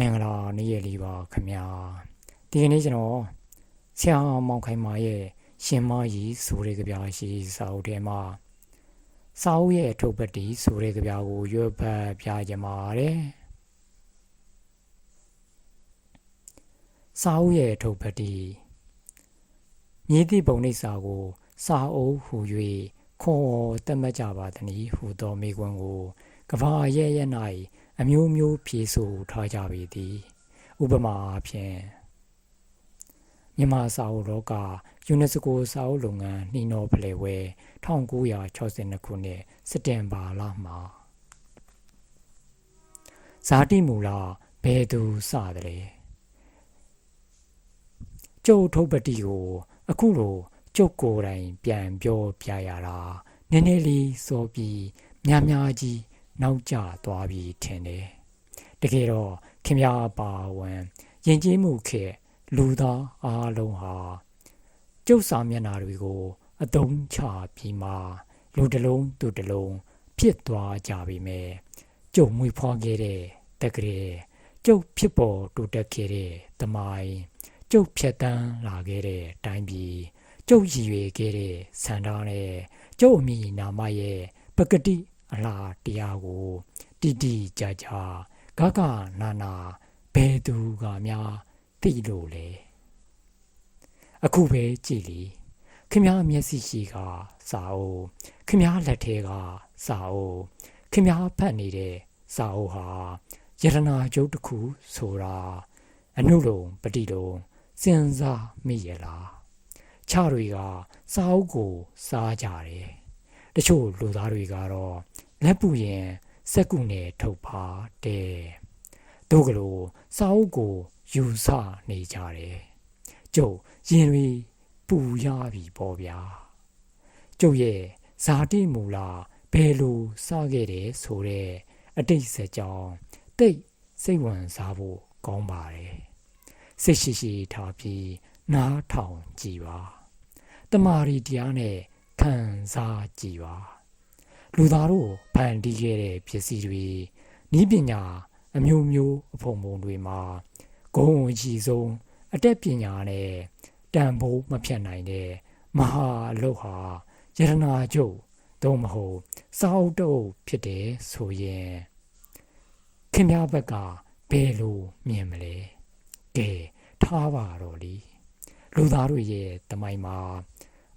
မင်္ဂလာနေ့ရက်လေးပါခင်ဗျာဒီကနေ့ကျွန်တော်ဆရာမောင်ခိုင်မာရဲ့ရှင်မကြီးဆိုတဲ့ကြပြရှိစာအုပ်ထဲမှာစာအုပ်ရဲ့ထုတ်ပတ်တီဆိုတဲ့ကြပြကိုရွတ်ဖတ်ပြကြမှာတဲ့စာအုပ်ရဲ့ထုတ်ပတ်တီမြည်သည့်ပုံနှိပ်စာကို စာအုပ်ဟူ၍ခေါ်တတ်မှတ်ကြပါသည်ဟူသောမိကွန်းကိုကဘာရဲ့ရဲ့၌ အမျိုးမျိုးဖြေဆိုထားကြပေသည် ဥပမာအဖြစ်မြန်မာစာအုပ်လောကယူနက်စကိုစာအုပ်လုပ်ငန်းနှီးနှောဖလှယ်ဝဲ1962ခုနှစ်စက်တင်ဘာလမှာဇာတိမူလဘယ်သူစတယ်ကျုပ်ထုတ်ပတိကို အခုလိုကျုပ်ကိုယ်တိုင်ပြန်ပြောပြရတာနည်းနည်းလေးစောပြီးများများကြီး နောက်ကျသွားပြီထင်တယ်တကယ်တော့ခင်ဗျားပါဝင်ယဉ်ကျေးမှုခေလူသားအားလုံးဟာကျုပ်စာမျက်နှာတွေကိုအတုံးချပြီးမှလူတစ်လုံးသူတစ်လုံးဖြစ်သွားကြပြီမဲ့ကျုပ်မွေးဖွားခဲ့တဲ့တကယ်ကျုပ်ဖြစ်ပေါ်တိုးတက်ခဲ့တဲ့တမိုင်းကျုပ်ဖြတ်တန်းလာခဲ့တဲ့တိုင်းပြည်ကျုပ်ရည်ရွယ်ခဲ့တဲ့စံသားနဲ့ကျုပ်အမိနာမရဲ့ပကတိ အလားတရားကိုတိတိကျကျဂဂနာနာဘယ်သူကများသိလို့လဲအခုပဲကြည်လီခင်ဗျားမျက်စိရှိကစာအုပ်ခင်ဗျားလက်ထဲကစာအုပ်ခင်ဗျားဖတ်နေတဲ့စာအုပ်ဟာယရနာကျုပ်တစ်ခုဆိုတာအနုလုံပတိလုံစဉ်းစားမိရလားခြားတွေကစာအုပ်ကိုစားကြတယ် တချို့လူသားတွေကတော့လက်ပူရင်စက်ကူနဲ့ထုတ်ပါတဲ့တို့ကလေးစာအုပ်ကိုယူဆနေကြတယ်ကျုပ်ရင်တွေပူရပြီပေါ့ဗျာကျုပ်ရဲ့ဇာတိမူလာဘယ်လိုစခဲ့တယ်ဆိုတော့အတိတ်စကြောင်းတိတ်စိတ်ဝင်စားဖို့ကောင်းပါတယ်စိတ်ရှိရှိထားပြီးနားထောင်ကြည်ပါတမာရီတရားနဲ့ ခံစားကြည်ပါလူသားတို့ဖန်တီးခဲ့တဲ့ပစ္စည်းတွေဤပညာအမျိုးမျိုးအဖုံဖုံတွေမှာဂုံဝင်ကြီးဆုံးအတက်ပညာနဲ့တန်ဖိုးမဖြတ်နိုင်တဲ့မဟာအလုတ်ဟာယရနာကျုပ်သို့မဟုတ်စောက်တုပ်ဖြစ်တယ်ဆိုရင်ခင်ဗျားဘက်ကဘယ်လိုမြင်မလဲကဲထားပါတော့လीလူသားတို့ရဲ့တမိုင်းမှာ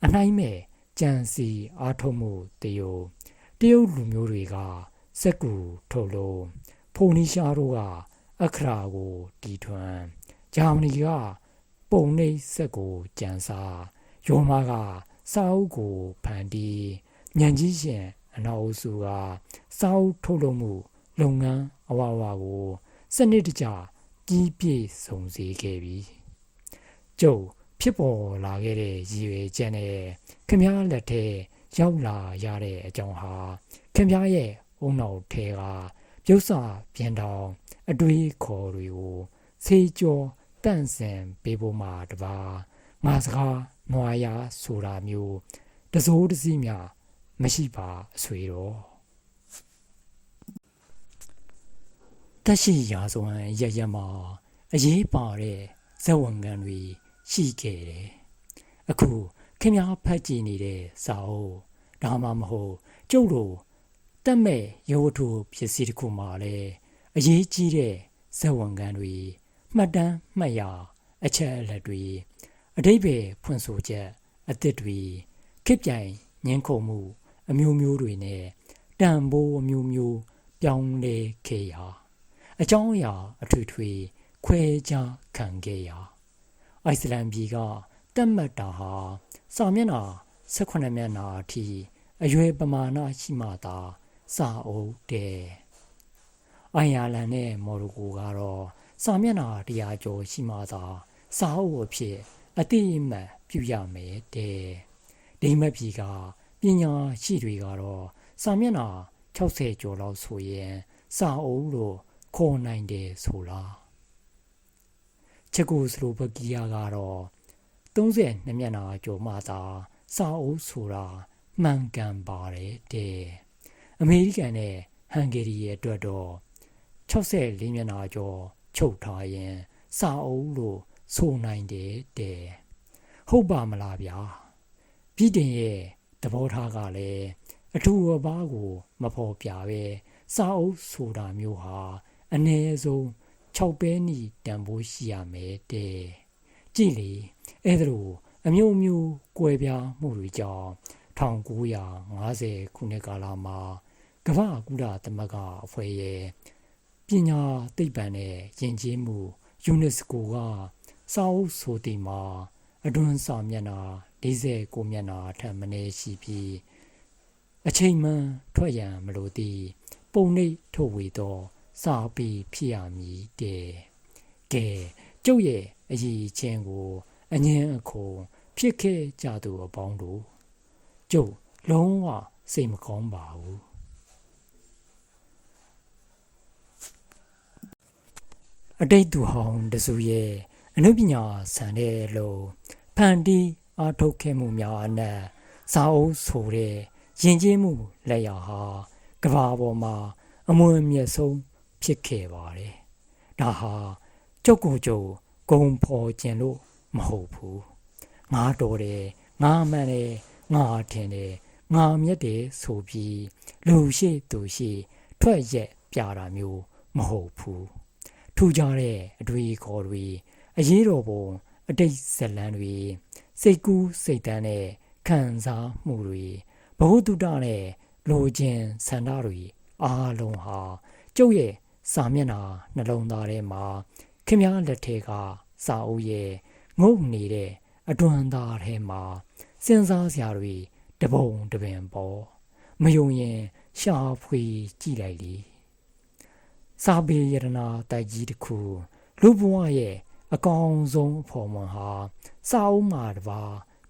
အနိုင်မဲ့ ကြံစီအားထုတ်မှုတယောတရုတ်လူမျိုးတွေကစက်ကူထုတ်လို့ဖိုနီရှားတို့ကအခရာကိုတီထွန်းဂျာမနီကပုံနှိပ်စက်ကိုကြံစားယောမာကစာအုပ်ကိုဖန်တီးညံကြီးရှင်အနောက်အုပ်စုကစာအုပ်ထုတ်လုပ်မှုလုပ်ငန်းအဝဝကိုစနစ်တကျကြီးပြည့်စုံစေခဲ့ပြီကျုပ် ဖြစ်ပေါ်လာခဲ့တဲ့ရည်ရွယ်ချက်နဲ့ခမည်းလက်ထဲရောက်လာရတဲ့အကြောင်းဟာခင်ဗျားရဲ့အုံနောက်ထဲကပြုတ်စာပြန်တောင်အတွေးခေါ်တွေကိုဆေးကြောတန့်စင်ပေးဖို့မှတပါငါစကားနွားရဆိုတာမျိုးတစိုးတစည်းများမရှိပါအဆွေတော်တက်ရှိရာဇဝင်ရရမှာအရေးပါတဲ့ဇဝံကန်တွေ ရှိခဲ့တယ်အခုခင်ဗျားဖတ်ကြည့်နေတဲ့စာအုပ်ဒါမှမဟုတ်ကျုပ်တို့တက်မဲ့ရုပ်ဝတ္ထုပစ္စည်းတစ်ခုမှလည်းအရေးကြီးတဲ့ဇက်ဝန်ကန်တွေမှတ်တမ်းမှတ်ရအချက်အလက်တွေအတိတ်ပဲဖွင့်ဆိုချက်အသစ်တွေခေပြိုင်ငင်းခုန်မှု အမျိုးမျိုးတွေနဲ့တန်ဖိုးအမျိုးမျိုးပြောင်းလဲခဲ့ရာအကြောင်းအရာအထွေထွေခွဲခြားခံခဲ့ရာ အိုက်စလန်ပြည်ကတက်မှတ်တာဟာစာမျက်နှာ18မျက်နှာအထိအရွယ်ပမာဏရှိမှသာစာအုပ်တဲ့အိုင်ယာလန်နဲ့မော်ရိုကိုကတော့စာမျက်နှာတရားကျော်ရှိမှသာစာအုပ်အဖြစ်အတိအမှန်ပြုရမယ်တဲ့ဒိမတ်ပြည်ကပညာရှိတွေကတော့စာမျက်နှာ60ကျော်လောက်ဆိုရင်စာအုပ်လို့ခေါ်နိုင်တယ်ဆိုလား ချက်ကိုစလိုဗကီးယားကတော့32မျက်နှာကျော်မှသာစာအုပ်ဆိုတာမှန်ကန်ပါတယ်တဲ့အမေရိကန်နဲ့ဟန်ဂေရီရဲ့အတွက်တော့64မျက်နှာကျော်ချုပ်ထားရင်စာအုပ်လို့ဆိုနိုင်တယ်တဲ့ဟုတ်ပါမလားဗျာပြည်တင်ရဲ့သဘောထားကလည်းအထူအပါးကို မဖော်ပြပဲစာအုပ်ဆိုတာမျိုးဟာအ ਨੇ ဆုံး 6ပဲနီတန်ဖိုးရှိရမယ်တဲ့ကြည်လေအဲ့ဒါလိုအမျိုးမျိုးကွဲပြားမှုတွေကြောင့်1950ခုနှစ်ကာလမှာကမ္ဘာကုလသမဂ္ဂအဖွဲ့ရဲ့ပညာသိပ္ပံနဲ့ယဉ်ကျေးမှု UNESCO ကစာအုပ်ဆိုတီမှာအတွန်းစာမျက်နှာ49မျက်နှာထပ်မနည်းရှိပြီးအချိန်မှန်ထွက်ရန်မလိုသည့်ပုံနှိပ်ထုတ်ဝေသော စာပေဖြစ်ရမည်တဲ့ကဲကျုပ်ရဲ့အရေးချင်းကိုအငင်းအခုဖြစ်ခဲ့ကြသူအပေါင်းတို့ကျုပ်လုံးဝစိတ်မကောင်းပါဘူးအတိတ်သူဟောင်းတစုရဲ့အနုပညာဆန်တဲ့လို့ဖန်တီးအားထုတ်ခဲ့မှုများအနက်ဇာအုပ်ဆိုတဲ့ယဉ်ကျေးမှုလက်ရာဟာကဘာပေါ်မှာအမွေအမြတ်ဆုံး ဖြစ်ခဲ့ပါတယ်။ဒါဟာကျုပ်ကိုကျုပ်ဂုံဖော်ခြင်းလို့မဟုတ်ဘူး။ငါတော်တယ်ငါမှန်တယ်ငါထင်တယ်ငါမြတ်တယ်ဆိုပြီးလူရှိသူရှိ ထွက်ရက်ပြတာမျိုးမဟုတ်ဘူး။ထူကြတဲ့အတွေ့အခေါ်တွေအရေးတော်ပုံအတိတ်ဇလန်းတွေစိတ်ကူးစိတ်တန်းနဲ့ခံစားမှုတွေဘဝတုဒ္ဒနဲ့လိုခြင်းဆန္ဒတွေအားလုံးဟာကျုပ်ရဲ့ စာမျက်နှာနှလုံးသားထဲမှာခင်ဗျားလက်ထဲကစာအုပ်ရဲ့ငုတ်နေတဲ့အတွန်းသားထဲမှာစဉ်းစားစရာတွေတပုံတပင်ပေါ်မယုံရင်ရှာဖွေကြည့်လိုက်လေစာပေယရနာတိုက်ကြီးတစ်ခုလူဘဝရဲ့အကောင်ဆုံးအဖော်မှန်ဟာ စာအုပ်မှာတပါ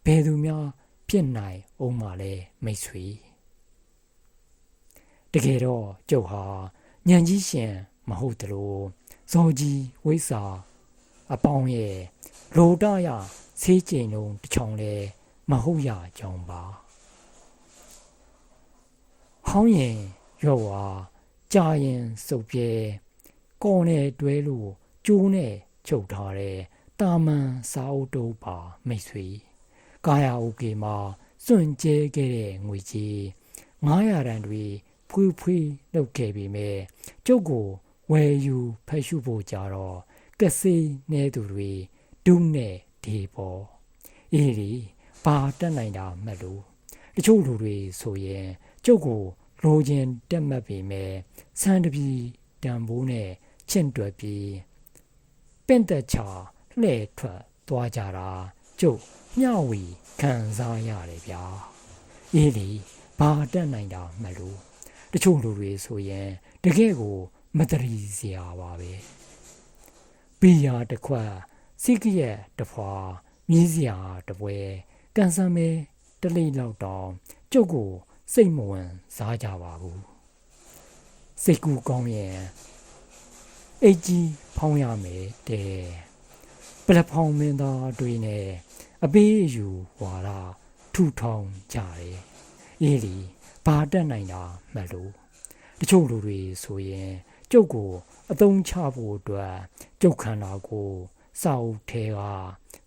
ဘယ်သူများဖြစ်နိုင်အောင်မလဲမိတ်ဆွေတကယ်တော့ကျုပ်ဟာ ညံကြီးရှင်မဟုတ်တလို့ဇော်ကြီးဝိစာအပေါင်းရဲ့လိုတရဆေးကျင်လုံးတစ်ချောင်းလဲမဟုတ်ရကြောင်းပါဟောင်းရင်ရော့ဝါကြာရင်စုပ်ပြဲကော်နဲ့တွဲလို့ကျိုးနဲ့ချုပ်ထားတဲ့တာမန်စာအုပ်တုပ်ပါမိတ်ဆွေကာယဥကေမှာစွန့်ကြဲခဲ့တဲ့ငွေကြီး900ရန်တွေ ဖွေးဖွေးလုပ်ခဲ့ပြီးမြဲကျုပ်ကိုဝယ်ယူဖက်ရှုဖို့ကြတော့ကစေးနေသူတွေဒုနဲ့ဒီပေါ်အေးဒီပါတက်နိုင်တာမလို့တချို့လူတွေဆိုရင်ကျုပ်ကိုလိုချင်တက်မှတ်ပေမဲ့စံတပြီတံပိုးနဲ့ချင့်တွယ်ပြီးပင့်သက်ချာလှဲ့ထွက်သွားကြတာကျုပ်မျှဝေခံစားရတယ်ဗျာအေးလေဘာတက်နိုင်တာမလို့ တချို့လူတွေဆိုရင်တကယ့်ကိုမတရီစရာပါပဲပီယာတစ်ခွက်စိကရက်တဖွာမြည်စရာတပွဲကန်ဆမ်းမဲတလိလောက်တောင်ကျုပ်ကို စိတ်မဝင်စားကြပါဘူးစိတ်ကူကောင်းရင်အိတ်ကြီးဖောင်းရမယ်တဲ့ပလက်ဖောင်းမင်းသားတွေနဲ့အပေးအယူဝါဒထူထောင်ကြတယ်အေးလီ ဘာတက်နိုင်တာမလို့တချို့လူတွေဆိုရင်ကျုပ်ကိုအသုံးချဖို့အတွက်ကျုပ်ခန္ဓာကိုစာအုပ်ထဲက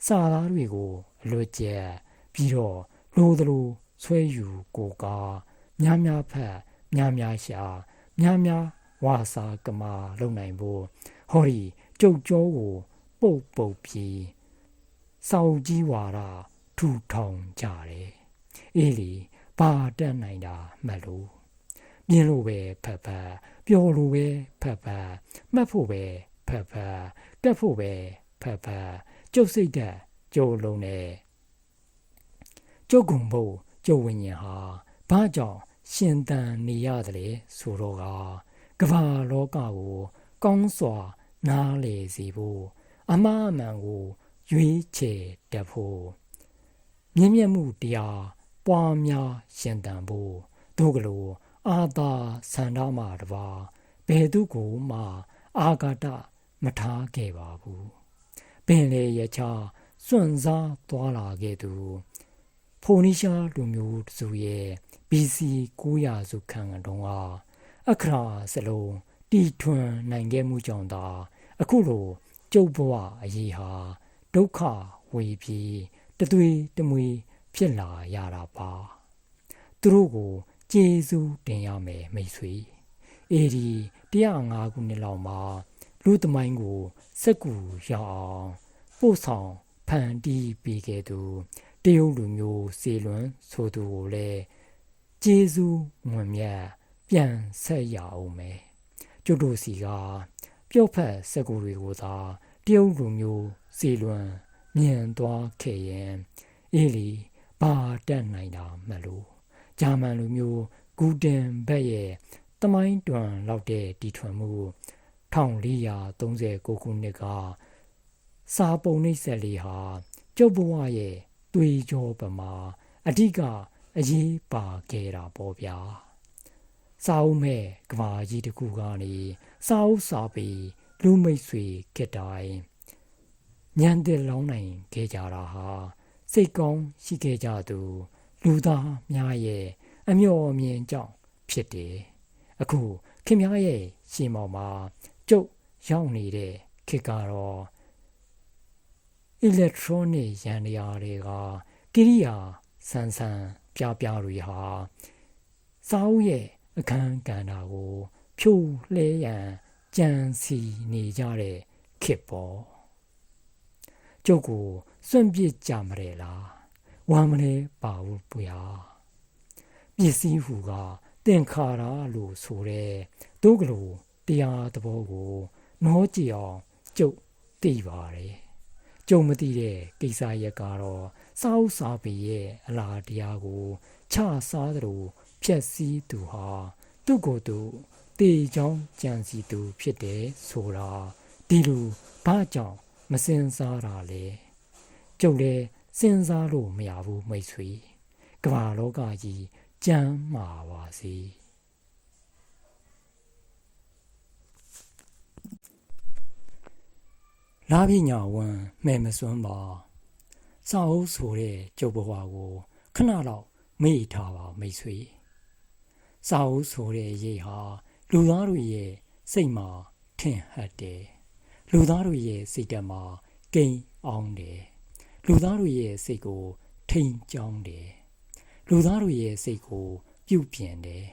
စာသားတွေကိုအလွတ်ကျက်ပြီးတော့လိုသလိုဆွဲယူကိုကားများများဖက်များများရှာများများဝါစာကမာလုံနိုင်ဖို့ဟောဒီကြုတ်ကြောကိုပုတ်ပုတ်ပြီးစောက်ကြီးဝါရထူထောင်ကြတယ်အေးလီ ပါတက်နိုင်တာမှတ်လို့ပြင်းလို့ပဲဖက်ဖက်ပျော်လို့ပဲဖက်ဖက်မှတ်ဖို့ပဲဖက်ဖက်တက်ဖို့ပဲဖက်ဖက်ကျုပ်စိတ်သက်ကြိုးလုံးနဲ့ကျုပ်ကုံဖို့ကျုပ်ဝိညာဉ်ဟာဘာကြောင့်ရှင်သန်နေရတယ်လဲဆိုတော့ကကမ္ဘာလောကကို ကောင်းစွာ နားလေစေဖို့အမှားအမှန်ကို ရွေးချယ်တတ်ဖို့မြင့်မြတ်မှုတရား ပွားများရှင်သန်ဖို့တို့ကလေးအာသာဆန္ဒမှတပါဘယ်သူကိုမှအာဂတမထားခဲ့ပါဘူးပင်လေရချစွန့်စားသွားလာခဲ့သူဖိုနီရှာလူမျိုးစုရဲ့ BC 900စုခန့်တုန်းကအခရာစလုံးတီထွန်နိုင်ခဲ့မှုကြောင့်သာအခုလိုကျုပ်ဘဝအရေးဟာဒုက္ခဝေပြီးတသွေးတမွေ ဖြစ်လာရတာပါသူတို့ကိုကျေးဇူးတင်ရမယ်မိတ်ဆွေအေဒီ105ခုနှစ်လောက်မှာလူသမိုင်းကိုစက်ကူရအောင်ပို့ဆောင်ဖန်တီးပေးခဲ့သူတရုတ်လူမျိုးစေလွန်ဆိုသူကိုလည်းကျေးဇူးဝင်မြတ်ပြန်ဆက်ရအောင်မယ်ကျုပ်တို့စီကပျော့ဖက်စက်ကူတွေကိုသာတရုတ်လူမျိုးစေလွန်မြင်သွားခဲ့ရင်အေးလီ ဘာတက်နိုင်တာမလို့ဂျာမန်လူမျိုးဂူတင်ဘက်ရဲ့တမိုင်းတွန်လောက်တဲ့တီထွန်မှု1439ခုနှစ်ကစာပုံနှိပ်ဆက်လေးဟာကျုပ်ဘဝရဲ့တွေးကြောပမာအဓိကအရေးပါခဲ့တာပေါ့ဗျာစာအုပ်မဲ့ကဘာကြီးတစ်ခုကနေစာအုပ်စာပေလူမိတ်ဆွေကတိုင်းညံတဲ့လောင်းနိုင်ခဲ့ကြတာဟာ စိတ်ကောင်းရှိခဲ့ကြသူ လူသားများရဲ့အမျှော်အမြင်ကြောင့်ဖြစ်တယ်အခုခင်ဗျားရဲ့ရှင်မောင်မှာကျုပ်ရောက်နေတဲ့ခေတ်ကတော့ electronic ယန္တရားတွေကကိရိယာဆန်းဆန်းပြပြတွေဟာစာအုပ်ရဲ့အခန်းကဏ္ဍကို ဖြိုလှဲရန်ကြံစီနေကြတဲ့ခေတ်ပေါ်ကျုပ်ကို စွန့်ပစ်ကြမရဲလားဝမ်းမလဲပါဘူးပွာပစ္စည်းဟူကသင်္ခါရလို့ဆိုတဲ့ဒုကလိုတရားသဘောကိုနောကြည့်အောင်ကျုပ်သိပါတယ်ကျုံမသိတဲ့ကိစ္စရက်ကတော့စာအုပ်စာပေရဲ့အလားတရားကိုခြားစားသလိုဖြက်စီးသူဟာသူ့ကိုယ်သူတေချောင်းကြံစီသူဖြစ်တယ်ဆိုတာဒီလိုဘာကြောင့်မစင်စားတာလဲ ကျုပ်လည်းစဉ်းစားလို့မရဘူးမိတ်ဆွေကမ္ဘာလောကကြီးကြမ်းမာပါစေလာပညာဝန်မဲ့မစွန်းပါစာအုပ်ဆိုတဲ့ကျုပ်ဘဝကိုခဏတော့မေ့ထားပါမိတ်ဆွေစာအုပ်ဆိုတဲ့ရေးဟာလူသားတို့ရဲ့စိတ်မှာထင်ဟပ်တယ်လူသားတို့ရဲ့စိတ်ဓာတ်မှာကိန်းအောင်တယ် လူသားတို့ရဲ့စိတ်ကို ထိန်ကြောင်းတယ်လူသားတို့ရဲ့စိတ်ကို ပြုတ်ပြင်တယ်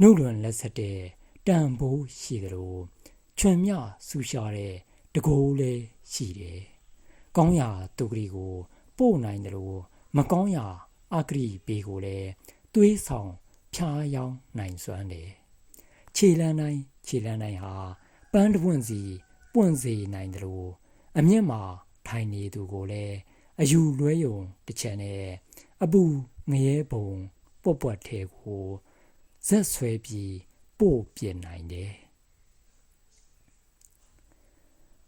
နှုတ်လွန်လက်ဆက်တဲ့တန်ဖိုးရှိသလိုချွန်မြဆူရှာတဲ့တကိုးလေးရှိတယ်။ကောင်းရာတုကရီကို ပို့နိုင်တယ်လို့မကောင်းရာအကရီပေကိုလည်းသွေးဆောင်ဖြားယောင်းနိုင်စွမ်းတယ်။ခြေလန်းတိုင်းခြေလန်းတိုင်းဟာပန်းတပွင့်စီပွင့်စေနိုင်တယ်လို့အမျက်မှာ ထိုင်နေသူကိုလည်းအယူလွဲယုံတစ်ချက်နဲ့အပူငရဲပုံပွက်ပွက်ထဲကိုဇက်ဆွဲပြီးပို့ပြနိုင်တယ်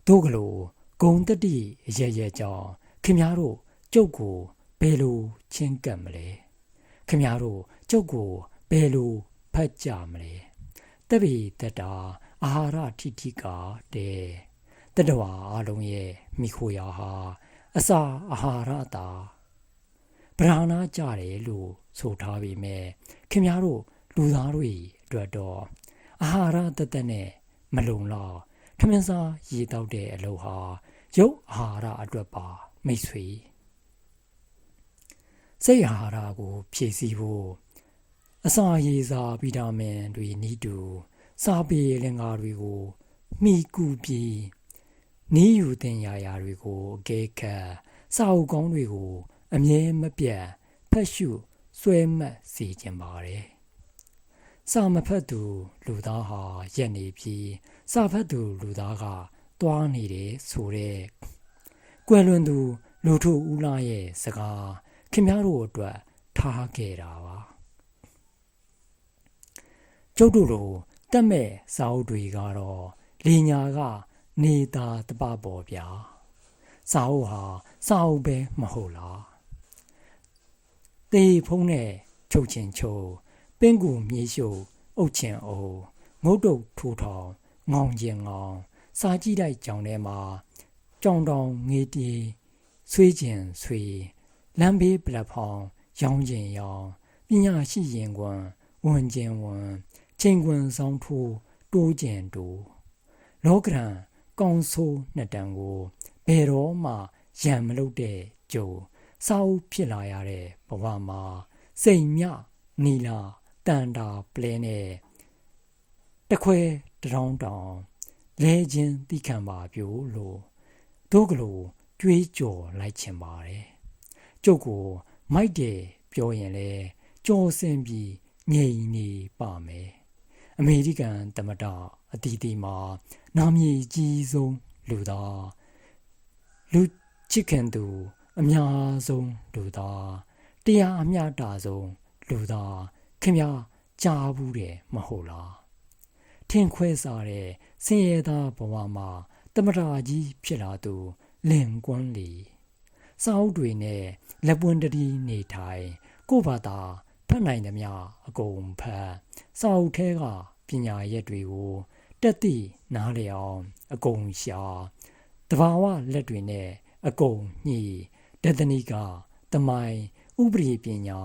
တို့ကလိုဂုံတတိရရကြောင့်ခင်များတို့ကျုပ်ကိုဘယ်လိုချင်းကပ်မလဲခင်များတို့ကျုပ်ကိုဘယ်လိုဖတ်ကြမလဲတပိတတာအာဟာရထိထိကတဲ့ တတဝါအလုံးရဲ့မိခိုရာဟာအစာအာဟာရတာဗราဏာကြတယ်လို့ဆိုထားပေမဲ့ခင်များတို့လူသားတွေအတွက်တော့အာဟာရတသက်နဲ့မလုံလောက်ထမင်းစားရေတောက်တဲ့အလုပ်ဟာရုပ်အာဟာရအတွက်ပါမိတ်ဆွေစိတ်အာဟာရကို ဖြည့်ဆည်းဖို့အစာရေစာဗီတာမင်တွေနီးတူစားပေလင်္ကာတွေကိုမိကူပြီး နီးယူတင်ရာရာတွေကိုအကဲခတ်စာအုပ်ကောင်းတွေကို အမြဲမပြတ်ဖတ်ရှုစွဲမှတ်စေခြင်းပါတယ်စာမဖတ်သူလူသားဟာရက်နေပြီးစာဖတ်သူလူသားကတွားနေတယ်ဆိုတဲ့ကွယ်လွန်သူလူထုဦးလာရဲ့စကားခင်ဗျားတို့အတွက်ထားခဲ့တာပါကျုပ်တို့လိုတက်မဲ့စာအုပ်တွေကတော့လေညာက နေတာတပပေါ်ဗျာစာအုပ်ဟာစာအုပ်ပဲမဟုတ်လားတေဖုံးနဲ့ချုပ်ချင်ချုပ်ပင်ကူမြေရှုပ်အုတ်ချင်အုံငုတ်တုတ်ထူထောင်ငောင်ကျင်ငောင်စာကြည့်တိုက်ကြောင်ထဲမှာကြောင်တောင်ငေးတီဆွေးကျင်ဆွေးလမ်းဘေးပလက်ဖောင်းရောင်းကျင်ရောင်းပညာရှိရင်ကွန်ဝန်ကျင်ဝန်ချိန်ကွန်ဆောင်ထိုးတိုးကျင်တိုးလောကရန် ကောင်းဆိုးနှစ်တန်ကိုဘယ်တော့မှရံမလုပ်တဲ့ကြုံစာအုပ်ဖြစ်လာရတဲ့ဘဝမှာစိတ်မြနီလာတန်တာပလဲနဲ့တခွဲတရောင်းတောင်လဲခြင်းတိခံပါပြို့လို့တို့ကလေးကြွေးကြော်လိုက်ချင်ပါတယ်ကျုပ်ကိုမိုက်တယ်ပြောရင်လေကြော်စင်ပြီးငြိမ်နေပါမယ် အမေရိကန်သမ္မတအတီးတီမှာနာမည်ကြီးဆုံးလူသားလူချစ်ခင်သူအများဆုံးလူသားတရားအမျှတာဆုံးလူသားခင်ဗျာကြားဘူးတယ်မဟုတ်လားထင်ခွဲစားတဲ့ဆင်းရဲသားဘဝမှာတမတာကြီးဖြစ်လာသူလင်ကွန်းလီစောက်တွေနဲ့လက်ပွန်းတတိနေထိုင်ကို့ဘာသာ ဖတ်နိုင်သမျှအကုန်ဖတ်စောက်ထဲကပညာရက်တွေကိုတက်သည့်နားလျအောင်အကုန်ရှာတဘာဝလက်တွေနဲ့အကုန်ညှိဒသနိကတမိုင်ဥပရိပညာ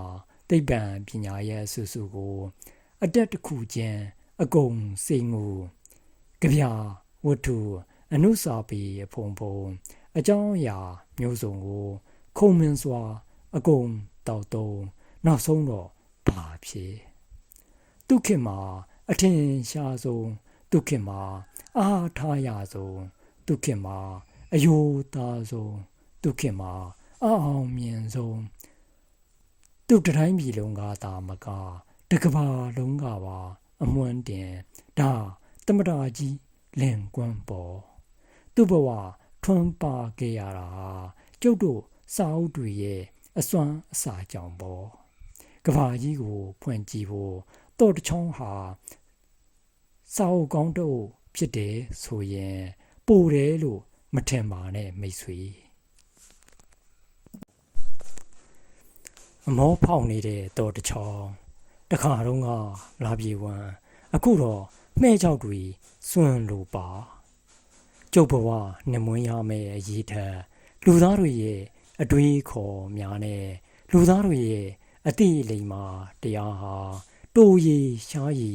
သိပ္ပံပညာရဲ့အဆူဆူကို အတက်တစ်ခုချင်းအကုန်စိတ်ငူကြပြဝတ္ထုအနုစာပေဖုံဖုံအကြောင်းအရာမျိုးစုံကို ခုံမင်းစွာ အကုန်တောက်တုံးနောက်ဆုံးတော့ ဘာဖြစ်ဒုက္ခမှာအထင်ရှားဆုံးဒုက္ခမှာအားထားရဆုံးဒုက္ခမှာအယိုသားဆုံးဒုက္ခမှာအအောင်မြင်ဆုံးသူတတိုင်းပြည်လုံးကသာမကတကဘာလုံးကပါအမွန်းတင်ဒါတမတာကြီးလင်ကွန်းပေါ်သူ့ဘဝထွန်းပါခဲ့ရတာကျုပ်တို့စာအုပ်တွေရဲ့အစွမ်းအစာကြောင့်ပေါ့ ကဘာကြီးကိုဖွင့်ကြည့်ဖို့တော့တချောင်းဟာစာအုပ်ကောင်းတို့ဖြစ်တယ်ဆိုရင်ပိုတယ်လို့မထင်ပါနဲ့မိတ်ဆွေအမောဖောက်နေတဲ့တော့တချောင်းတခါတော့ကလာပြေဝမ်းအခုတော့မှဲ့ချောက်တွေစွန့်လို့ပါကျုပ်ဘဝနှမွန်းရမယ့်အရေးထက်လူသားတွေရဲ့အတွေးခေါ်များနဲ့လူသားတွေရဲ့ အတိအလိမ္မာတရားဟာတိုးရီရှားရီ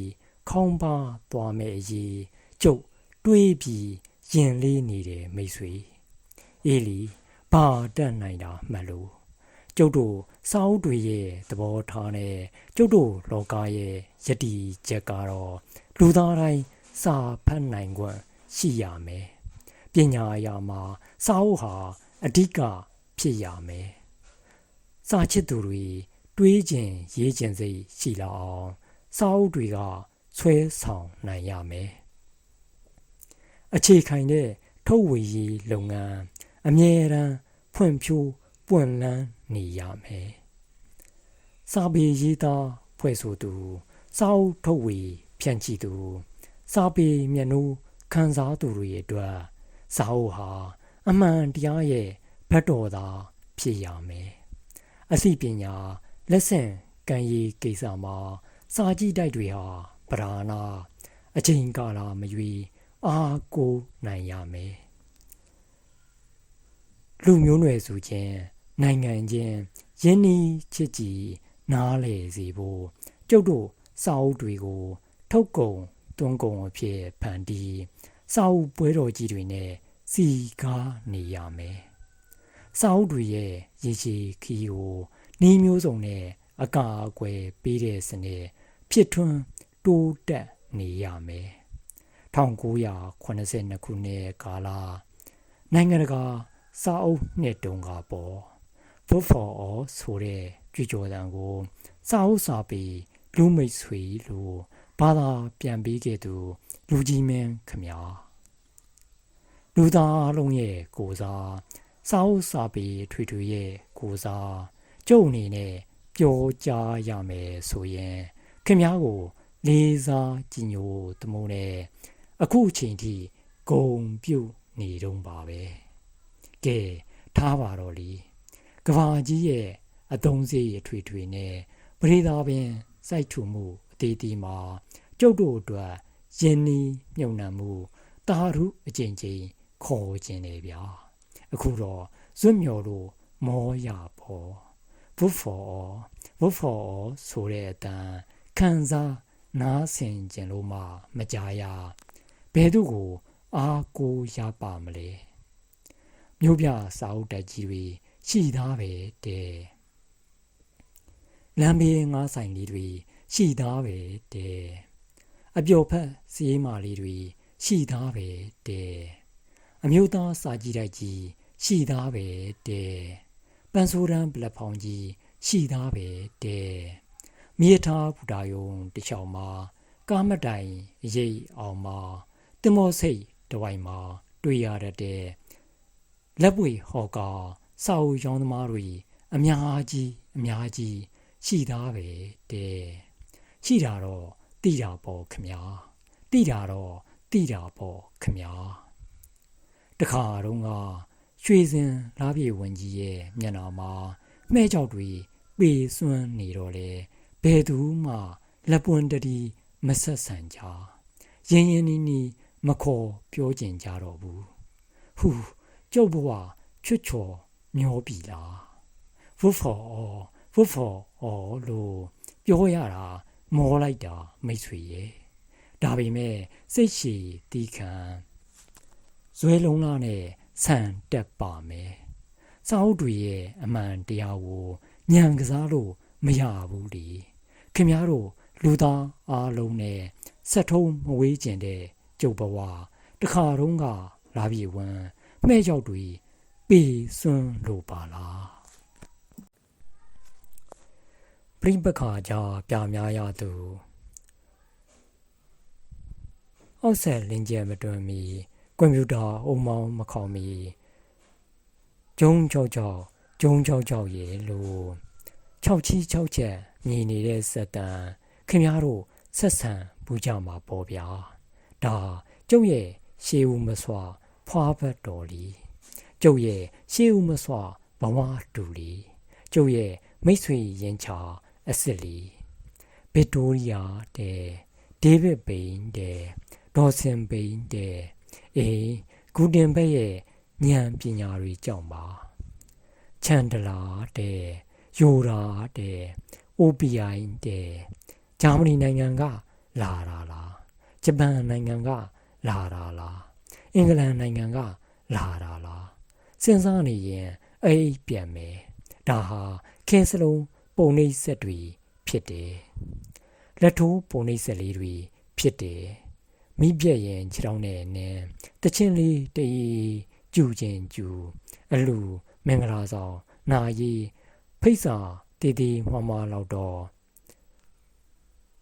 ခေါင်းပါသွားမယ့်အရေးကျုပ်တွေးပြီးရင်လေးနေတယ်မိတ်ဆွေအေးလီဘာတက်နိုင်တာမှတ်လို့ကျုပ်တို့စာအုပ်တွေရဲ့သဘောထားနဲ့ကျုပ်တို့လောကရဲ့ယတိချက်ကတော့လူသားတိုင်းစာဖတ်နိုင်ခွင့်ရှိရမယ်ပညာအရာမှာစာအုပ်ဟာအဓိကဖြစ်ရမယ်စာချစ်သူတွေ တွေးကျင်ရေးကျင်စိတ်ရှိလာအောင်စာအုပ်တွေကဆွဲဆောင်နိုင်ရမယ်အခြေခံတဲ့ထုတ်ဝေရေးလုပ်ငန်းအမြဲတမ်းဖွံ့ဖြိုးပွင့်လန်းနေရမယ်စာပေရေးသားဖွဲ့ဆိုသူစာအုပ်ထုတ်ဝေဖြန့်ချိသူစာပေမျက်နှာခန်းစားသူတွေအတွက်စာအုပ်ဟာအမှန်တရားရဲ့ဘတ်တော်သာဖြစ်ရမယ်အသိပညာ လက်ဆင့်ကံရည်ကိစ္စမှာစာကြည့်တိုက်တွေဟာပဓာနာအချိန်ကာလမရွေအားကိုနိုင်ရမယ်လူမျိုးနွယ်စုချင်းနိုင်ငံချင်းယင်းနီးချစ်ကြည်နားလေစေဖို့ကျုပ်တို့စာအုပ်တွေကို ထုတ်ကုန်တွန်းကုန်အဖြစ်ဖန်တီးစာအုပ်ပွဲတော်ကြီးတွေနဲ့စီကားနေရမယ်စာအုပ်တွေရဲ့ရည်ချီခီကို နှီးမျိုးစုံနဲ့အကာအကွယ်ပေးတဲ့စနစ်ဖြစ်ထွန်းတိုးတက်နေရမယ်1982ခုနှစ်ကာလနိုင်ငံတကာစာအုပ်နှစ်တုန်းကပေါ် Book for All ဆိုတဲ့ကြွေကြော်တန်ကိုစာအုပ်စာပေလူမိတ်ဆွေလို့ဘာသာပြန်ပေးခဲ့သူလူကြီးမင်းခမညာလူသားအလုံးရဲ့ကိုစားစာအုပ်စာပေထွေထွေရဲ့ကိုစား ကျုပ်အနေနဲ့ပြောကြားရမယ်ဆိုရင်ခင်ဗျားကိုလေးစားကြည်ညိုတမိုးနဲ့အခုအချိန်ထိဂုံပြုတ်နေတော့ပါပဲကဲထားပါတော့လीကဘာကြီးရဲ့အတုံးစေးရထွေထွေနဲ့ပရိသာပင်စိုက်ထူမှုအသေးသေးမှာကျုပ်တို့အတွက်ယင်းနီးမြုံနှံမှုတာရုအကျဉ်းချင်းခေါ်ခြင်းလေဗျာအခုတော့ဇွတ်မြော်လို့မောရပေါ် ဘုဖော်ဘုဖော်ဆိုတဲ့အတန်ခံစားနားဆင်ခြင်းလို့မှမကြားရဘယ်သူကို အားကိုရပါမလဲမြို့ပြစာအုပ်တိုက်ကြီးတွေရှိသားပဲတဲ့လမ်းဘေးငါးဆိုင်လေးတွေရှိသားပဲတဲ့အပျော်ဖက်စီးမာလေးတွေရှိသားပဲတဲ့အမျိုးသားစာကြည့်တိုက်ကြီးရှိသားပဲတဲ့ ပန်ဆိုရန်ပလက်ဖောင်းကြီးရှိသားပဲတဲ့မြေထားဘူတာယုံတချောင်းမှာကားမတိုင်ရိပ်အောင်မှာတင်မောစိတ်တဝိုင်မှာတွေ့ရတဲ့လက်ပွေဟော်ကာစာအုပ်ရောင်းသမားတွေအများကြီးအများကြီးရှိသားပဲတဲ့ရှိတာတော့တိတာပေါ့ခမညာတိတာတော့တိတာပေါ့ခမညာတခါတော့က ရွှေစင်လားပြေဝင်ကြီးရဲ့မျက်နှာမှာမှဲကြောက်တွေပေစွန်းနေတော့လေဘယ်သူမှလက်ပွန်တတိမဆက်ဆံကြရင်းရင်းနီးနီးမခေါ်ပြောကျင်ကြတော့ဘူးဟူကျုပ်ဘဝချွတ်ချော်မျောပြီလားဝုဖော်အော်ဝုဖော်အော်လို့ပြောရတာမောလိုက်တာမိတ်ဆွေရဲ့ဒါပေမဲ့စိတ်ရှည်တီးခံဇွဲလုံးလားနဲ့ ဆန်တက်ပါမယ်စာအုပ်တွေရဲ့အမှန်တရားကိုညံကစားလို့မရဘူးလေခင်ဗျားတို့လူသားအားလုံးနဲ့ဆက်ထုံးမဝေးကျင်တဲ့ကျုပ်ဘဝတခါတုန်းကလာပြေဝမ်းမှဲ့ရောက်တွေပေစွန်းလို့ပါလားပြိပခါကြပြများရသူအောက်ဆက်လင်းကျဲမတွင်မီ ကွန်ပျူတာအုံမောင်းမခေါမီဂျုံကြောက်ကြောက်ဂျုံကြောက်ကြောက်ရေလို့၆ချီ၆ချက်မြည်နေတဲ့စက်တန်ခင်ဗျားတို့ဆက်ဆံပူကြမှာပေါ့ဗျာဒါကျုပ်ရဲ့ရှေးဦးမစွာဖွာဘတ်တော်လီကျုပ်ရဲ့ရှေးဦးမစွာဘဝတူလီကျုပ်ရဲ့မိတ်ဆွေရင်ချာအစ်စ်လီဗစ်တိုးရီယာတဲ့ဒေးဗစ်ဘိန်းတဲ့ဒေါ်စင်ဘိန်းတဲ့ အေးဂူတင်ဘက်ရဲ့ဉာဏ်ပညာတွေကြောင့်ပါချန်ဒလာတဲ့ယိုရာတဲ့ OPI တဲ့ဂျာမနီနိုင်ငံကလာတာလားဂျပန်နိုင်ငံကလာတာလားအင်္ဂလန်နိုင်ငံကလာတာလားစဉ်းစားနေရင်အိပ်ပြန်မယ်ဒါဟာခဲစလုံးပုံနှိပ်ဆက်တွေဖြစ်တယ်လက်ထိုးပုံနှိပ်ဆက်လေးတွေဖြစ်တယ် မိပြက်ရင်ခြေထောက်နဲ့နင်းတချင်းလေးတေးကျူချင်းကျူအလူမင်္ဂလာဆောင်နာရီဖိတ်စာတည်တည်မှမှလောက်တော့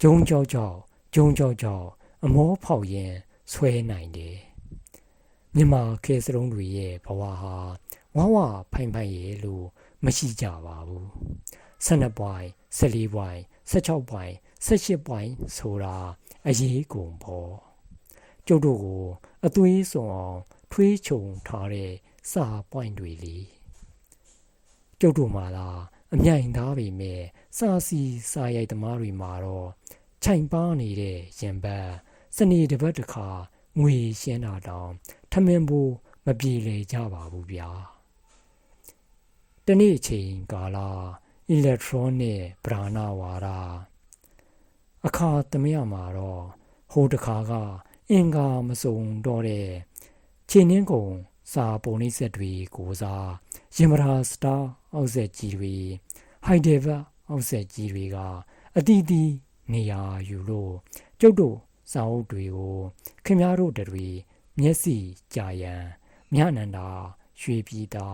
ဂျုံကြောက်ကြောက်ဂျုံကြောက်ကြောက်အမောဖောက်ရင်ဆွဲနိုင်တယ်မြန်မာခေစရုံးတွေရဲ့ဘဝဟာဝဝဖိုင်ဖိုင်ရဲ့လို့မရှိကြပါဘူး12ပွိုင်း14ပွိုင်း16ပွိုင်း18ပွိုင်းဆိုတာအရေးကုန်ပေါ့ ကျုပ်တို့ကိုအသွေးစွန်အောင်ထွေးချုံထားတဲ့စာပွိုင်းတွေလေကျုပ်တို့မှာလားအမြိုင်သားပေမဲ့စာစီစာရိုက်သမားတွေမှာတော့ခြိုင်ပါနေတဲ့ရင်ဘတ်စနေတပတ်တစ်ခါငွေရှင်းတာတောင်ထမင်းဘူးမပြေလေကြပါဘူးဗျာတနေ့ချိန်ကာလအီလက်ထရောနစ်ဗราဏဝါဒအခါသမယမှာတော့ဟိုတခါက အင်္ဂါမစုံတော့တဲ့ခြေနှင်းကုံစာပုံနှိပ်ဆက်တွေကိုစားရင်မရာစတာအောက်ဆက်ကြီးတွေဟိုက်ဒေဗာအောက်ဆက်ကြီးတွေကအတီးတီးနေရာယူလို့ကျုပ်တို့စာအုပ်တွေကိုခင်ဗျားတို့တွေမျက်စိကြာရန်မြနန္ဒာရွှေပြည်သာ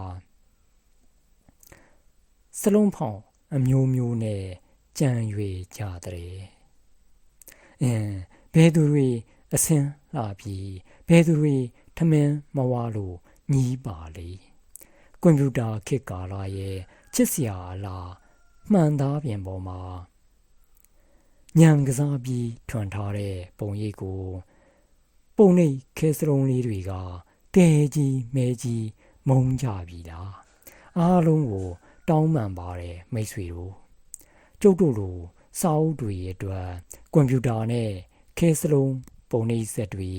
စလုံးဖောင်အမျိုးမျိုးနဲ့ကြံ၍ကြတဲ့အင်းဘယ်သူတွေ အစင်းလာပြီးဘယ်သူတွေထမင်းမဝါလို့ညီးပါလေကွန်ပျူတာခေတ်ကာလရဲ့ချစ်စရာအလားမှန်သားပြင်ပေါ်မှာညံကစားပြီးထွန်ထားတဲ့ပုံရိပ်ကို ပုံနှိပ်ခဲစရုံလေးတွေကတဲကြီးမဲကြီးမုံကြပြီလားအားလုံးကို တောင်းပန်ပါတယ်မိတ်ဆွေတို့ကျုပ်တို့လိုစာအုပ်တွေအတွက်ကွန်ပျူတာနဲ့ခဲစလုံး ပုံနှိပ်ဆက်တွေ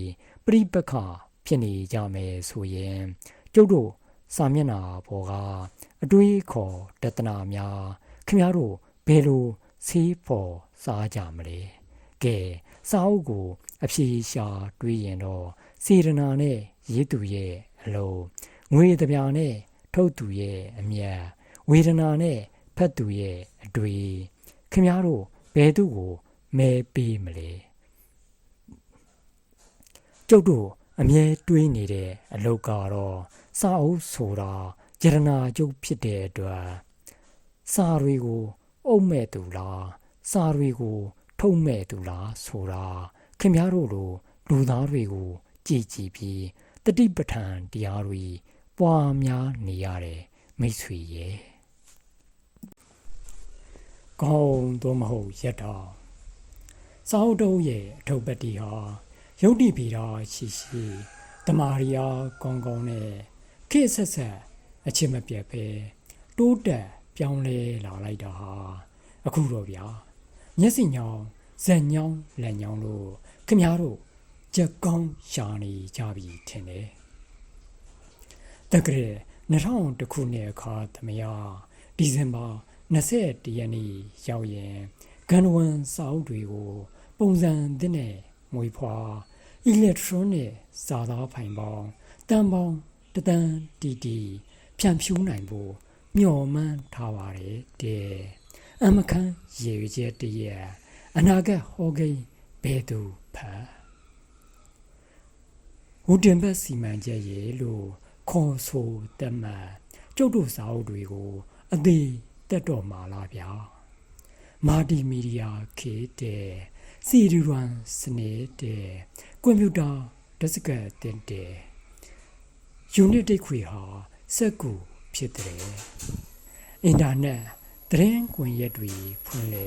ပြိပခဖြစ်နေကြမယ်ဆိုရင်ကျုပ်တို့စာမျက်နှာပေါ်ကအတွေးခေါ်တတနာများခင်ဗျားတို့ဘယ်လိုဆေးပေါ်စားကြမလဲကဲစာအုပ်ကိုအဖြေရှာတွေးရင်တော့စေရနာနဲ့ရေးသူရဲ့အလုံးငွေတပြာနဲ့ထုတ်သူရဲ့အမြတ်ဝေဒနာနဲ့ဖတ်သူရဲ့အတွေ့ခင်ဗျားတို့ဘယ်သူကိုမဲပေးမလဲ ကျုပ်တို့အမြဲတွေးနေတဲ့အလုတ်ကတော့စာအုပ်ဆိုတာယရနာကျုပ်ဖြစ်တဲ့အတွက်စာတွေကိုအုပ်မဲ့သူလားစာတွေကိုထုံမဲ့သူလားဆိုတာခင်ဗျားတို့လိုလူသားတွေကိုကြည်ကြည်ပြီးတတိပဋ္ဌာန်တရားတွေပွားများနေရတယ်မိတ်ဆွေရဲ့ကောင်းတော့မဟုတ်ရတော့စာအုပ်တုံးရဲ့အထုပ်ပတ္တိဟာ ယုတ်တိပီတာရှိရှိတမာရီယာကောင်းကောင်းနဲ့ခေတ်ဆက်ဆက်အချစ်မပြတ်ပဲတိုးတက်ပြောင်းလဲလာလိုက်တာဟာအခုတော့ဗျာမျက်စိညောင်းဇက်ညောင်းလက်ညောင်းလို့ခင်ဗျားတို့ကြက်ကောင်းရှာနေကြပြီထင်တယ်တကယ်2000ခုနှစ်အခါသမယဒီဇင်ဘာ21ရက်နေ့ရောက်ရင်ဂန်ဝန်စာအုပ်တွေကို ပုံစံသစ်နဲ့မွေးဖွား electronic စာသားဖိုင်ပေါင်းတန်ပေါင်းတတန်တီတီဖြန့်ဖြူးနိုင်ဖို့မျှော်မှန်းထားပါတယ်တဲ့အမခန်းရေရွေချက်တည်းရဲ့အနာဂတ်ဟောကိန်းဘယ်သူဖတ်ဝူတင်ဘတ်စီမံချက်ရေလို့ခေါ်ဆိုတတ်မှတ်ကျုပ်တို့စာအုပ်တွေကိုအသေးတက်တော်မှာလားဗျာမာတီမီဒီယာခေတဲ့စီရီရန်စနေတဲ့ ကွန်ပျူတာဒစကတ်တင်တဲ့ယူနစ်တိတ်ခွေဟာစက်ကူဖြစ်တဲ့အင်တာနက်သတင်းကွန်ရက်တွေဖွင့်လေ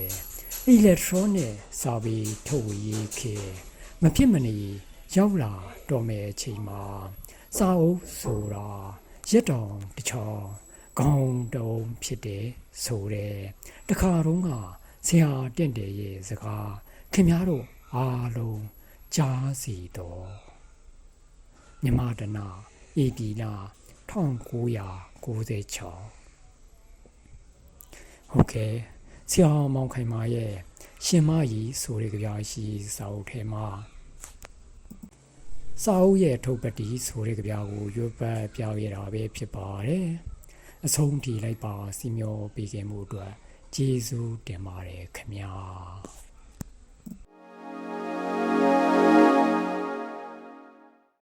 အီလက်ထရောနစ်စာပေထုတ်ဝေရေးခေမဖြစ်မနေရောက်လာတော့မယ့်အချိန်မှာစာအုပ်ဆိုတာရက်တောင်တချောင်းကောင်းတုံးဖြစ်တယ်ဆိုတဲ့တခါတုန်းကဆရာတင့်တယ်ရဲ့စကားခင်ဗျားတို့အားလုံး ကြားစီတော့မြမတနာဧပြီလ1996ဟုတ်ကဲ့ဆရာမောင်ခိုင်မာရဲ့ရှင်မကြီးဆိုတဲ့ကြပြရှိစာအုပ်ထဲမှာစာအုပ်ရဲ့ထုတ်ပတိဆိုတဲ့ကြပြကိုရွတ်ပတ်ပြခဲ့တာပဲဖြစ်ပါတယ်အဆုံးထိလိုက်ပါစီမျောပေးခဲ့မှုအတွက်ကျေးဇူးတင်ပါတယ်ခင်ဗျာ